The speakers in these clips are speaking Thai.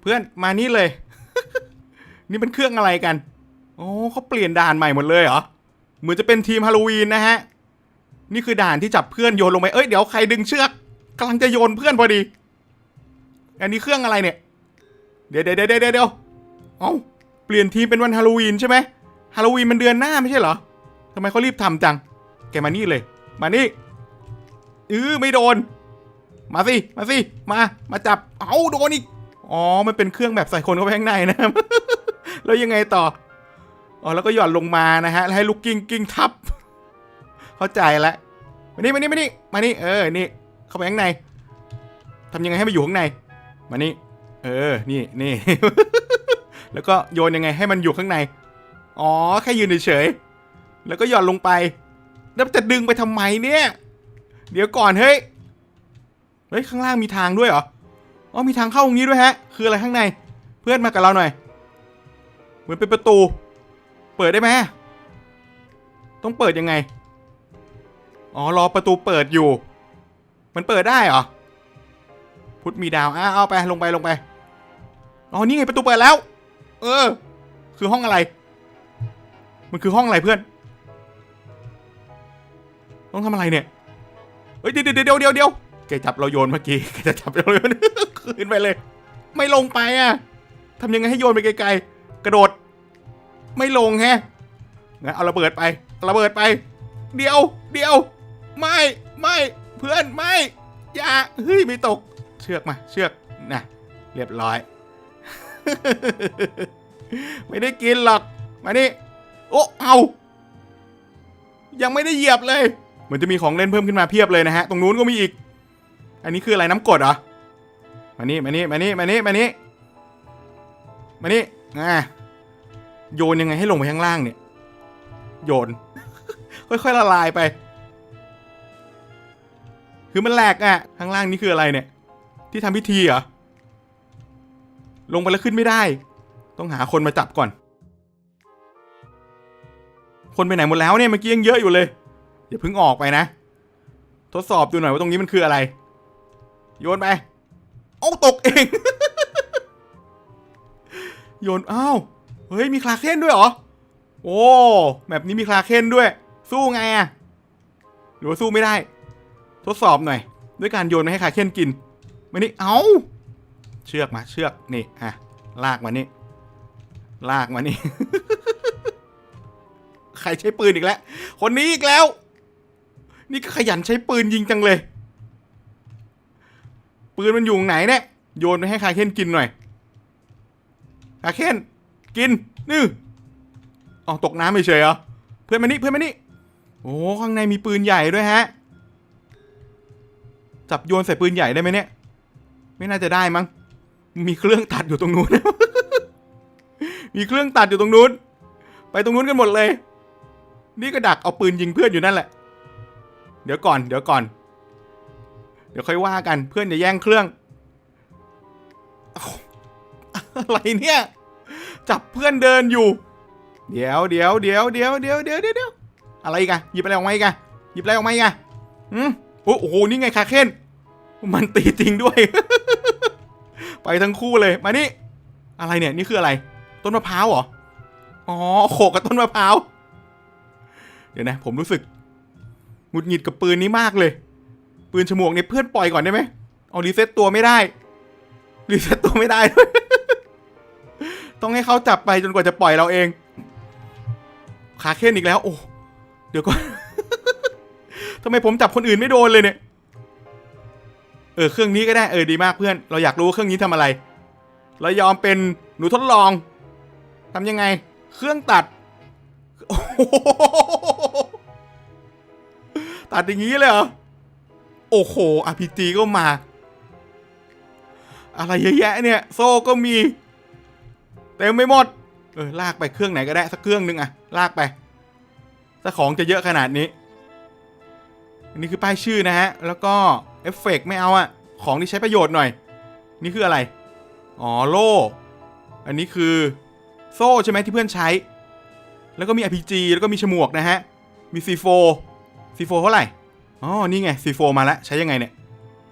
เพื่อนมานี่เลย นี่เป็นเครื่องอะไรกัน โอ้เขาเปลี่ยนด่านใหม่หมดเลยเหรอ เหมือนจะเป็นทีมฮาโลวีนนะฮะ นี่คือด่านที่จับเพื่อนโยนลงไป เอ้ยเดี๋ยวใครดึงเชือกกำลังจะโยนเพื่อนพอดี อันนี้เครื่องอะไรเนี่ย เดี๋ยวเดี๋ยวเดี๋ยวเดี๋ยวเอ้าเปลี่ยนทีมเป็นวันฮาโลวีนใช่ไหมฮาโลวีนมันเดือนหน้าไม่ใช่เหรอทำไมเขารีบทำจัง แกมานี่เลย มานี่เออไม่โดน มาสิ มาสิ มา มาจับ เอาโดนอีก อ๋อ มันเป็นเครื่องแบบใส่คนเข้าไปข้างในนะครับ แล้วยังไงต่อ อ๋อ แล้วก็หย่อนลงมานะฮะแล้วให้ลูกกิ้งกิ้งทับ เข้าใจแล้วมานี่มานี่มานี่มานี่ เออ นี่ เข้าไปข้างในทำยังไงให้มาอยู่ข้างใน มานี่ เออ นี่นี่ แล้วก็โยนยังไงให้มันอยู่ข้างใน อ๋อ แค่ยืนเฉย แล้วก็หย่อนลงไป แล้วจะดึงไปทำไมเนี่ย เดี๋ยวก่อน เฮ้ย เฮ้ย ข้างล่างมีทางด้วยเหรอ อ๋อมีทางเข้าตรงนี้ด้วยฮะ คืออะไรข้างใน เพื่อนมากับเราหน่อย เหมือนเป็นประตู เปิดได้ไหมต้องเปิดยังไง อ๋อรอประตูเปิดอยู่ มันเปิดได้เหรอ พุทธมีดาวอ้าเอาไปลงไปลงไป อ๋อนี่ไงประตูเปิดแล้ว เออ คือห้องอะไร มันคือห้องอะไรเพื่อน ต้องทำอะไรเนี่ย เฮ้ยเดี๋ยวเดี๋ยวเดี๋ยวเดี๋ยวเดี๋ยว แกจับเราโยนเมื่อกี้แกจะจับเราโยนคืนไปเลย ไม่ลงไปอะทำยังไงให้โยนไปไกลๆ กระโดด ไม่ลงแฮะงั้นเอาระเบิดไประเบิดไป เดียว เดียว ไม่ไม่เพื่อนไม่อย่าเฮ้ยไม่ตก เชือกมา เชือกนะเรียบร้อย ไม่ได้กินหรอกมานี่โอ้เอา ยังไม่ได้เหยียบเลย เหมือนจะมีของเล่นเพิ่มขึ้นมาเพียบเลยนะฮะ ตรงนู้นก็มีอีก อันนี้คืออะไรน้ำกรดเหรอ มานี่มานี่มานี่มานี่มานี่มานี่อ่าโยนยังไงให้ลงไปข้างล่างเนี่ย โยน ค่อยๆละลายไป คือมันแหลกอะข้างล่างนี่คืออะไรเนี่ย ที่ทำพิธีเหรอ ลงไปแล้วขึ้นไม่ได้ ต้องหาคนมาจับก่อน คนไปไหนหมดแล้วเนี่ยเมื่อกี้ยังเยอะอยู่เลยอย่าเพิ่งออกไปนะ ทดสอบดูหน่อยว่าตรงนี้มันคืออะไร โยนไปเอ้าตกเอง โยน อ้าว เฮ้ย มีคลาเคนด้วยเหรอ โอ้แบบนี้มีคลาเคนด้วย สู้ไงอะหรือว่าสู้ไม่ได้ ทดสอบหน่อย ด้วยการโยนมาให้คลาเคนกินมานี่เอาเชือกมา เชือก นี่อะลากมานี่ ลากมานี่ ใครใช้ปืนอีกแล้ว คนนี้อีกแล้ว นี่ก็ขยันใช้ปืนยิงจังเลย ปืนมันอยู่ไหนเนี่ย โยนไปให้คาเคนกินหน่อย คาเคนกินนี่อ๋อตกน้ำไม่เฉยเหรอ เพื่อนมานี่เพื่อนมานี่ โอ้ข้างในมีปืนใหญ่ด้วยฮะ จับโยนใส่ปืนใหญ่ได้ไหมเนี่ย ไม่น่าจะได้มั้ง มีเครื่องตัดอยู่ตรงนู้น มีเครื่องตัดอยู่ตรงนู้น ไปตรงนู้นกันหมดเลย นี่ก็ดักเอาปืนยิงเพื่อนอยู่นั่นแหละ เดี๋ยวก่อน เดี๋ยวก่อน ดี๋ยวค่อยว่ากันเพื่อนจะแย่งเครื่อง อะไรเนี่ย จับเพื่อนเดินอยู่ เดี๋ยวเดี๋ยวเดี๋ยวเดี๋ยวเดี๋ยวเดี๋ยวเดี๋ยวอะไรกันหยิบอะไรออกมาอีกันหยิบอะไรออกมาอีกันอืมโอ้โหนี่ไงคาเคนมันตีจริงด้วย ไปทั้งคู่เลยมานี่อะไรเนี่ยนี่คืออะไร ต้นมะพร้าวเหรออ๋อโขกกับต้นมะพร้าวเดี๋ยวนะ ผมรู้สึกหงุดหงิดกับปืนนี้มากเลย ปืนฉมวกเนี่ยเพื่อนปล่อยก่อนได้ไหมเอารีเซ็ตตัวไม่ได้รีเซ็ตตัวไม่ได้ ต้องให้เขาจับไปจนกว่าจะปล่อยเราเองขาเค้นอีกแล้ว โอ้เดี๋ยวก่อนทำไมผมจับคนอื่นไม่โดนเลยเนี่ย เออเครื่องนี้ก็ได้เออดีมากเพื่อน เราอยากรู้เครื่องนี้ทำอะไร เรายอมเป็นหนูทดลองทำยังไง เครื่องตัดตัดอย่างนี้เลยเหรอ โอ้โห RPG ก็มา อะไรเยอะแยะเนี่ย โซ่ก็มีเต็มไม่หมด เออ ลากไปเครื่องไหนก็ได้ สักเครื่องหนึงอะลากไป ถ้าของจะเยอะขนาดนี้ อันนี้คือป้ายชื่อนะฮะ แล้วก็เอฟเฟกต์ไม่เอาอะของที่ใช้ประโยชน์หน่อย นี่คืออะไร อ๋อโล่ อันนี้คือโซ่ใช่ไหมที่เพื่อนใช้ แล้วก็มี RPG แล้วก็มีฉมวกนะฮะ มี C4 C4 เท่าไหร่ อ๋อ นี่ไง C4 มาแล้ว ใช้ยังไงเนี่ย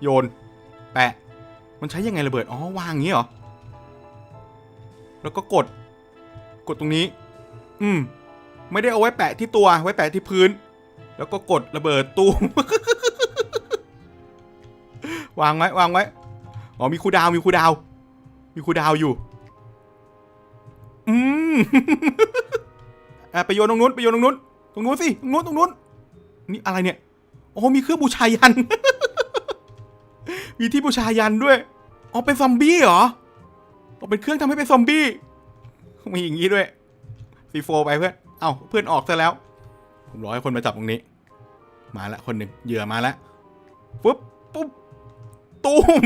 โยน แปะ มันใช้ยังไงระเบิด อ๋อ วางอย่างนี้เหรอ แล้วก็กด กดตรงนี้ อืม ไม่ได้เอาไว้แปะที่ตัว ไว้แปะที่พื้น แล้วก็กดระเบิดตู้วางไว้ วางไว้ อ๋อ มีคูดาว มีคูดาว มีคูดาวอยู่ อืมอะไปโยนตรงนู้น ไปโยนตรงนู้น ตรงนู้นสิ ตรงนู้น ตรงนู้น นี่อะไรเนี่ย อ๋อมีเครื่องบูชายัน มีที่บูชายันด้วย อ๋อเป็นซอมบี้เหรออ๋อเป็นเครื่องทำให้เป็นซอมบี้ มีอย่างนี้ด้วยซีโฟไปเพื่อน เอ้าเพื่อนออกซะแล้ว ผมรอให้คนมาจับตรงนี้ มาละคนหนึ่งเหยื่อมาละปุ๊บปุ๊บตูม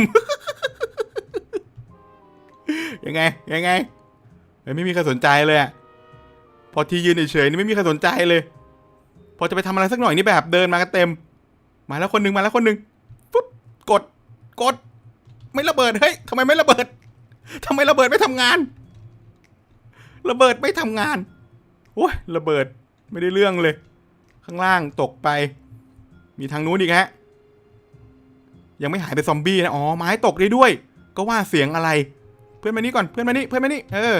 ยังไงยังไงไม่มีใครสนใจเลยอะพอที่ยืนเฉยๆนี่ไม่มีใครสนใจเลย พอจะไปทำอะไรสักหน่อยนี่แบบเดินมากันเต็ม มาแล้วคนหนึ่งมาแล้วคนหนึ่งปุ๊บกดกด ไม่ระเบิดเฮ้ยทำไมไม่ระเบิดทำไมระเบิดไม่ทำงาน ระเบิดไม่ทำงานโอ้ยระเบิดไม่ได้เรื่องเลย ข้างล่างตกไป มีทางนู้นอีกฮะยังไม่หายเป็นซอมบี้นะอ๋อไม้ตกได้ด้วย ก็ว่าเสียงอะไร เพื่อนมานี่ก่อนเพื่อนมานี่เพื่อนมานี่เออ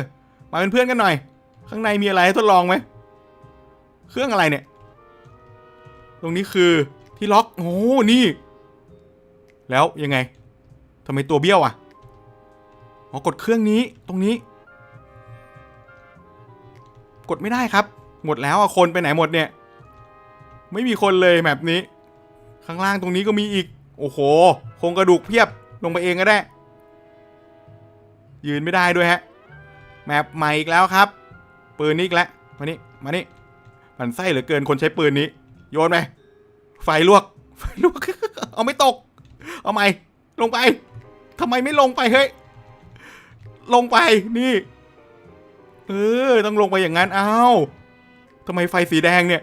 มาเป็นเพื่อนกันหน่อย ข้างในมีอะไรให้ทดลองไหมเครื่องอะไรเนี่ย ตรงนี้คือ ที่ล็อกโอ้นี่ แล้วยังไงทำไมตัวเบี้ยวอะอ๋อกดเครื่องนี้ตรงนี้ กดไม่ได้ครับ หมดแล้วอะคนไปไหนหมดเนี่ย ไม่มีคนเลยแบบนี้ ข้างล่างตรงนี้ก็มีอีก โอ้โหโครงกระดูกเพียบลงไปเองก็ได้ ยืนไม่ได้ด้วยฮะแมปใหม่อีกแล้วครับ ปืนนี้อีกแล้วมานี่มานี่มันไส้เหลือเกินคนใช้ปืนนี้ โยนไป ฟลวก ไฟลวก เอาไม่ตก เอาใหม่ลงไปทำไมไม่ลงไปเฮ้ย ลงไปนี่ เออ ต้องลงไปอย่างนั้น อ้าวทำไมไฟสีแดงเนี่ย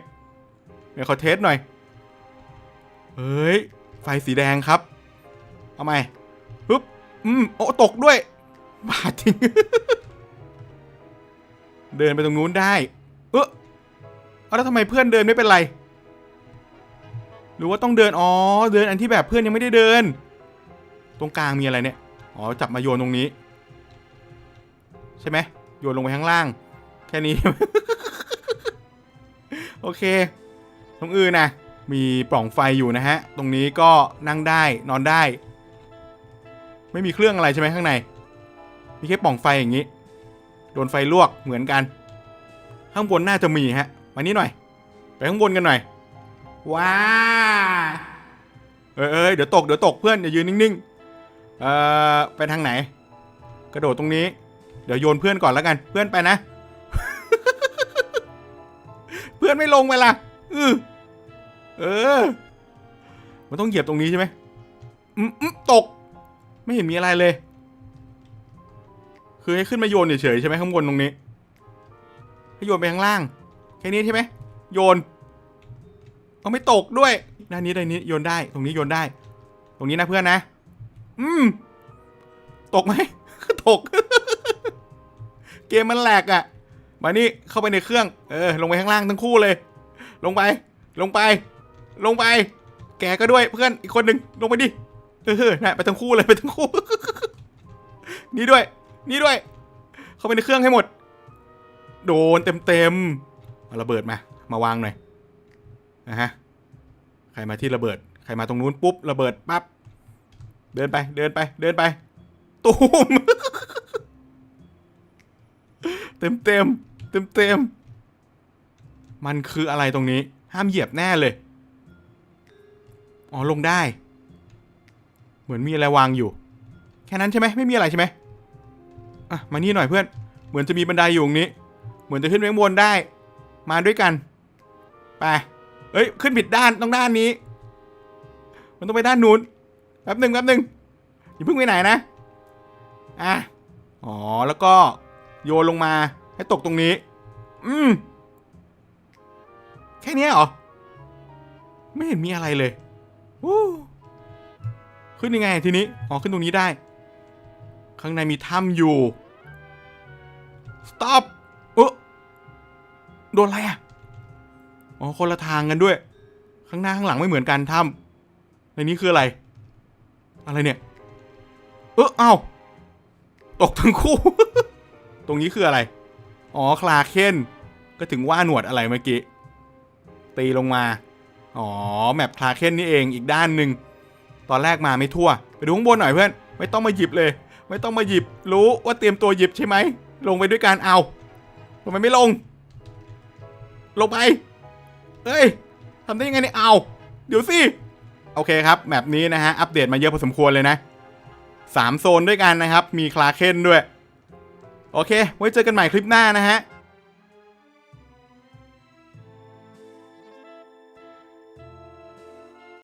เดี๋ยวขอเทสหน่อย เฮ้ย ไฟสีแดงครับ เอาใหม่ปึ๊บ อืม โอ้ตกด้วย บาดจริงเดินไปตรงนู้นได้ เออแล้วทำไมเพื่อนเดินไม่เป็นไร หรือว่าต้องเดิน อ๋อ เดินอันที่แบบเพื่อนยังไม่ได้เดิน ตรงกลางมีอะไรเนี่ย อ๋อ จับมาโยนตรงนี้ ใช่ไหมโยนลงไปข้างล่าง แค่นี้ โอเค ตรงอื่นนะมีปล่องไฟอยู่นะฮะ ตรงนี้ก็นั่งได้นอนได้ ไม่มีเครื่องอะไรใช่ไหมข้างใน มีแค่ปล่องไฟอย่างนี้ โดนไฟลวกเหมือนกัน ข้างบนน่าจะมีฮะ มานี่หน่อย ไปข้างบนกันหน่อย ว้าเอยเอยเดี๋ยวตกเดี๋ยวตกเพื่อนอย่ายืนนิ่งๆเอ่อไปทางไหน กระโดดตรงนี้ เดี๋ยวโยนเพื่อนก่อนแล้วกัน เพื่อนไปนะ เพื่อนไม่ลงไปล่ะอือเออ มันต้องเหยียบตรงนี้ใช่ไหมอืมอืมตก ไม่เห็นมีอะไรเลย คือให้ขึ้นมาโยนเฉยๆใช่ไหมข้างบนตรงนี้ให้โยนไปข้างล่าง แค่นี้ใช่ไหมโยน เอาไม่ตกด้วยด้านนี้ด้านนี้โยนได้ ตรงนี้โยนได้ ตรงนี้นะเพื่อนนะ อืม ตกไหม ตก เกมมันแหลกอะ่ะ มานี่เข้าไปในเครื่อง เออ ลงไปข้างล่างทั้งคู่เลย ลงไป ลงไป ลงไป แกก็ด้วยเพื่อนอีกคนหนึ่งลงไปดิ เออนะไปทั้งคู่เลยไปทั้งคู่ นี่ด้วย นี่ด้วย เข้าไปในเครื่องให้หมด โดนเต็มเต็มๆเอาระเบิดมา มาวางหน่อย นะฮะใครมาที่ระเบิด ใครมาตรงนู้นปุ๊บระเบิดปั๊บเดินไปเดินไปเดินไปตูมเต็มเต็มเต็มเต็มมันคืออะไรตรงนี้ ห้ามเหยียบแน่เลย อ๋อลงได้ เหมือนมีอะไรวางอยู่ แค่นั้นใช่ไหมไม่มีอะไรใช่ไหมอะมานี่หน่อยเพื่อน เหมือนจะมีบันไดอยู่ตรงนี้ เหมือนจะขึ้นไปข้างบนได้ มาด้วยกัน ไป เอ้ย ขึ้นผิดด้านต้องด้านนี้ มันต้องไปด้านนู้นแป๊บหนึ่งแป๊บหนึ่งอย่าเพิ่งไปไหนนะ อะ อ๋อ แล้วก็โยนลงมาให้ตกตรงนี้ อืม แค่นี้เหรอ ไม่เห็นมีอะไรเลยอู้ขึ้นยังไงทีนี้ อ๋อ ขึ้นตรงนี้ได้ ข้างในมีถ้ำอยู่ stop เออโดนอะไรอะ อ๋อคนละทางกันด้วย ข้างหน้าข้างหลังไม่เหมือนกันถ้ำในนี้คืออะไร อะไรเนี่ย เออเอาตกทั้งคู่ ตรงนี้คืออะไร อ๋อคลาเคนก็ถึงว่าหนวดอะไรเมื่อกี้ ตีลงมา อ๋อแมปคลาเคนนี่เองอีกด้านหนึ่งตอนแรกมาไม่ทั่ว ไปดูข้างบนหน่อยเพื่อน ไม่ต้องมาหยิบเลย ไม่ต้องมาหยิบ รู้ว่าเตรียมตัวหยิบใช่ไหม ลงไปด้วยการเอาทำไมไม่ลง ลงไป เฮ้ยทำได้ยังไงเนี่ยเอาเดี๋ยวสิ โอเคครับแมปนี้นะฮะ อัปเดตมาเยอะพอสมควรเลยนะสามโซนด้วยกันนะครับ มีคลาเคนด้วย โอเค ไว้เจอกันใหม่คลิปหน้านะฮะ